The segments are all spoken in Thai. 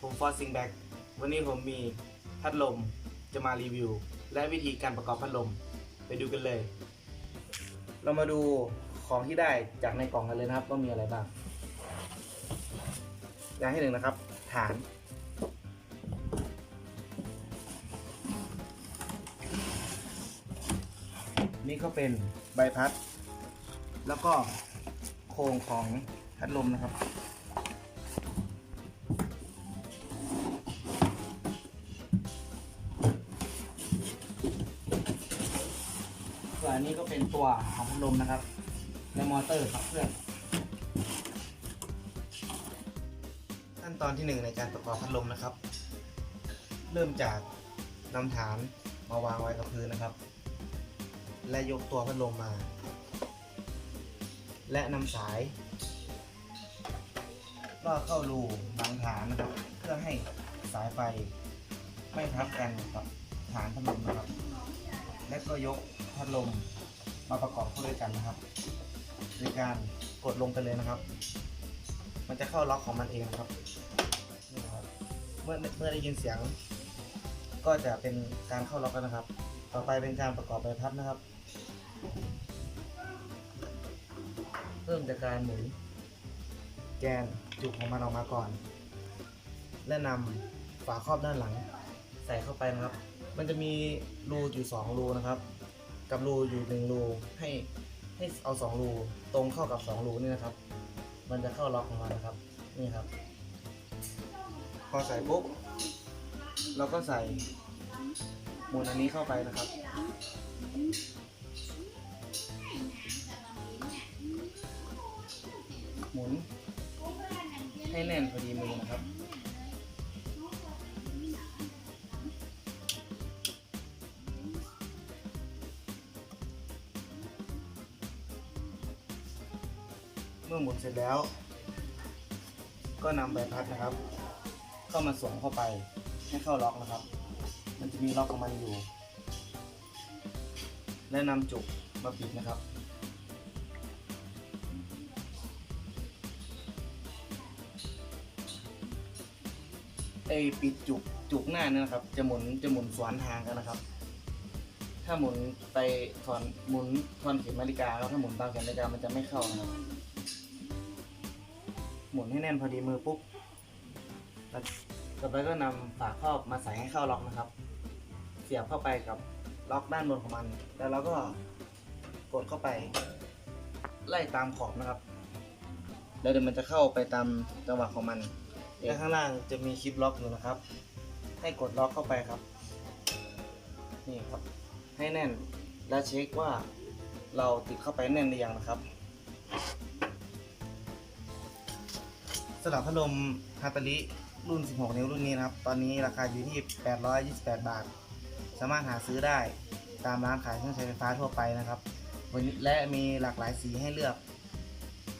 ผมฟอร์ซิงแบ็กวันนี้ผมมีพัดลมจะมารีวิว และวิธีการประกอบพัดลมไปดูกันเลย เรามาดูของที่ได้จากในกล่องกันเลยนะครับว่ามีอะไรบ้างอย่างที่หนึ่งนะครับ ฐาน นี่ก็เป็นใบพัด แล้วก็โครงของพัดลมนะครับ ส่วนอันนี้ก็เป็นตัวของพัดลมนะครับ และมอเตอร์ขับเคลื่อนขั้นตอนที่หนึ่งในการประกอบพัดลมนะครับ เริ่มจากนำฐานมาวางไว้กับพื้นนะครับ และยกตัวพัดลมมา และนำสายลอดเข้ารูบางฐานนะครับเพื่อให้สายไฟไม่ทับกันกับฐานพัดลมนะครับ และก็ยก พัดลมมาประกอบเข้าด้วยกันนะครับโดยการกดลงไปเลยนะครับ มันจะเข้าล็อกของมันเองนะครับนี่นะครับ เมื่อเมื่อได้ยินเสียง ก็จะเป็นการเข้าล็อกแล้วนะครับ ต่อไปเป็นการประกอบใบพัดนะครับ เริ่มจากการหมุนแกนจุกของมันออกมาก่อน และนำฝาครอบด้านหลัง ใส่เข้าไปนะครับ มันจะมีรูอยู่สองรูนะครับ กับรูอยู่หนึ่งรูให้ให้เอาสองรูตรงเข้ากับสองรูนี่นะครับ มันจะเข้าล็อกของมันนะครับ นี่ครับ พอใส่ปุ๊บเราก็ใส่หมุนอันนี้เข้าไปนะครับ หมุนให้แน่นพอดีมือนะครับ มื่อหมุนเสร็จแล้ว ก็นำใบพัดนะครับ เข้ามาสวมเข้าไปให้เข้าล็อกนะครับ มันจะมีล็อกของมันอยู่ และนำจุกมาปิดนะครับ ไอปิดจุกจุกหน้านี่นะครับ จะหมุนจะหมุนสวนทางกันนะครับ ถ้าหมุนไปถอนหมุนทอนเข็มนาฬิกาแล้วถ้าหมุนตามเข็มนาฬิกามันจะไม่เข้านะครับ หมุนให้แน่นพอดีมือปุ๊บต่อไปก็นำฝาครอบมาใส่ให้เข้าล็อกนะครับ เสียบเข้าไปกับล็อกด้านบนของมัน แล้วเราก็กดเข้าไป ไล่ตามขอบนะครับ แล้วเดี๋ยวมันจะเข้าไปตามจังหวะของมันและข้างล่างจะมีคลิปล็อกอยู่นะครับ ให้กดล็อกเข้าไปครับ นี่ครับ ให้แน่น และเช็คว่าเราติดเข้าไปแน่นหรือยังนะครับ สำหรับพัดลมฮาตาลิรุ่น 16 นิ้วรุ่นนี้นะครับ ตอนนี้ราคาอยู่ที่ 828 บาท สามารถหาซื้อได้ตามร้านขายเครื่องใช้ไฟฟ้าทั่วไปนะครับวันนี้และมีหลากหลายสีให้เลือก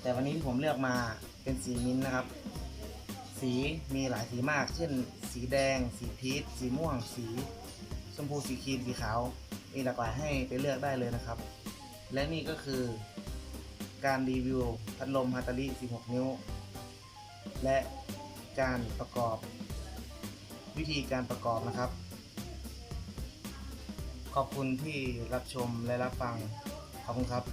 แต่วันนี้ที่ผมเลือกมาเป็นสีมิ้นนะครับ สีมีหลายสีมาก เช่น สีแดง สีพีชสีม่วง สีชมพูสีครีมสีขาว มีหลากหลายให้ไปเลือกได้เลยนะครับ และนี่ก็คือการรีวิวพัดลมฮาตาลิ16 นิ้ว และการประกอบ วิธีการประกอบนะครับ ขอบคุณที่รับชมและรับฟัง ขอบคุณครับ